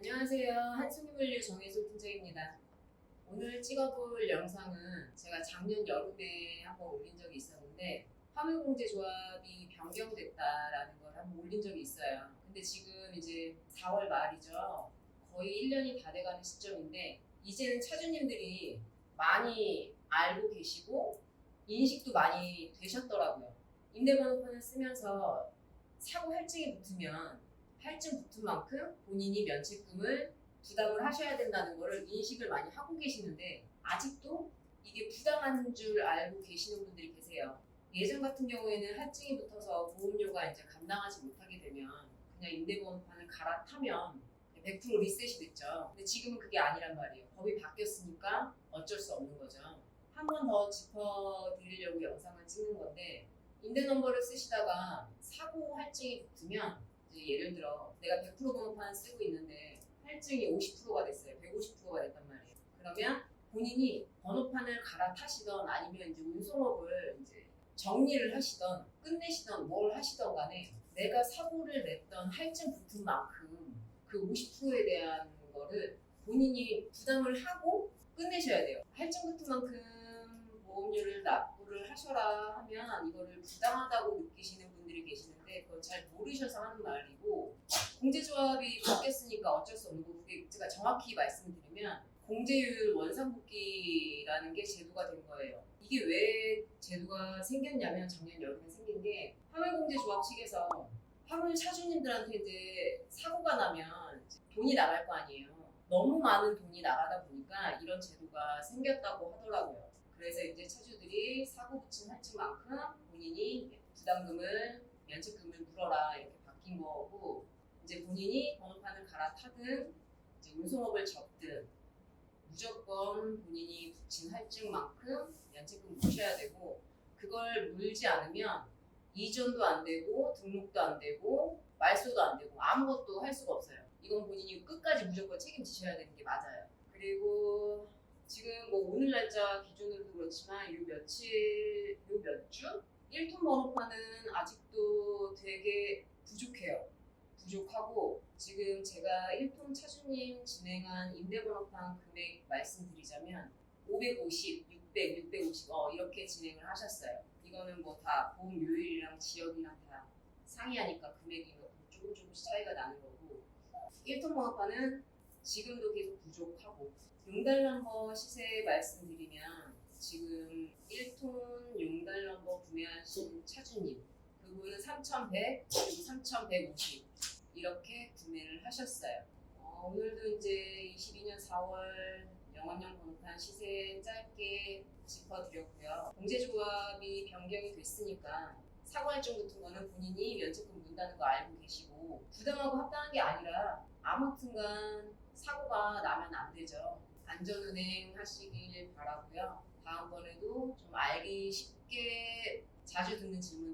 안녕하세요. 한승유물류 정혜수 팀장입니다. 오늘 찍어볼 영상은 제가 작년 여름에 한번 올린 적이 있었는데 화물공제 조합이 변경됐다라는 걸 한번 올린 적이 있어요. 근데 지금 이제 4월 말이죠. 거의 1년이 다 돼가는 시점인데 이제는 차주님들이 많이 알고 계시고 인식도 많이 되셨더라고요. 임대번호판을 쓰면서 사고 할증이 붙으면 할증 붙은 만큼 본인이 면책금을 부담을 하셔야 된다는 거를 인식을 많이 하고 계시는데 아직도 이게 부당한 줄 알고 계시는 분들이 계세요. 예전 같은 경우에는 할증이 붙어서 보험료가 이제 감당하지 못하게 되면 그냥 임대보험판을 갈아타면 100% 리셋이 됐죠. 근데 지금은 그게 아니란 말이에요. 법이 바뀌었으니까 어쩔 수 없는 거죠. 한 번 더 짚어드리려고 영상을 찍는 건데 임대 넘버를 쓰시다가 사고 할증이 붙으면 예를 들어 내가 100% 번호판 쓰고 있는데 할증이 50%가 됐어요. 150%가 됐단 말이에요. 그러면 본인이 번호판을 갈아타시던 아니면 이제 운송업을 이제 정리를 하시던 끝내시던 뭘 하시던 간에 내가 사고를 냈던 할증 붙은 만큼 그 50%에 대한 거를 본인이 부담을 하고 끝내셔야 돼요. 할증 붙은 만큼 보험료를 납부를 하셔라 하면 이거를 부당하다고 느끼시는 분들이 계시는 데 그걸 잘 모르셔서 하는 말이고 공제조합이 바뀌었으니까 어쩔 수 없는 거고 그게 제가 정확히 말씀드리면 공제율 원상복귀라는 게 제도가 된 거예요. 이게 왜 제도가 생겼냐면 작년 여름에 생긴 게 화물공제조합 측에서 화물 차주님들한테 이제 사고가 나면 돈이 나갈 거 아니에요. 너무 많은 돈이 나가다 보니까 이런 제도가 생겼다고 하더라고요. 그래서 이제 차주들이 사고 붙인 할증만큼 본인이 부담금을 면책금을 물어라 이렇게 바뀐 거고 이제 본인이 번호판을 갈아타든 이제 운송업을 접든 무조건 본인이 붙인 할증만큼 면책금 무셔야 되고 그걸 물지 않으면 이전도 안 되고 등록도 안 되고 말소도 안 되고 아무것도 할 수가 없어요. 이건 본인이 끝까지 무조건 책임지셔야 되는 게 맞아요. 그리고 지금 뭐 오늘 날짜 기준으로도 그렇지만 요 며칠 요 몇 주? 1톤 번호판은 아직도 되게 부족해요. 부족하고 지금 제가 1톤 차주님 진행한 임대번호판 금액 말씀드리자면 550, 600, 650 어, 이렇게 진행을 하셨어요. 이거는 뭐 다 보험 요일이랑 지역이랑 다 상이하니까 금액이 뭐 조금 조금씩 차이가 나는 거고 1톤 번호판은 지금도 계속 부족하고 용달 넘버 시세 말씀드리면 지금 1톤 용달 넘버 구매하신 차주님 3,100 그리고 3,150 이렇게 구매를 하셨어요. 어, 오늘도 이제 22년 4월 영원형 번호판 시세 짧게 짚어드렸고요. 공제조합이 변경이 됐으니까 할증 같은 거는 본인이 면책금 문다는 거 알고 계시고 부당하고 합당한 게 아니라 아무튼간 사고가 나면 안 되죠. 안전운행 하시길 바라고요. 다음번에도 좀 알기 쉽게 자주 듣는 질문들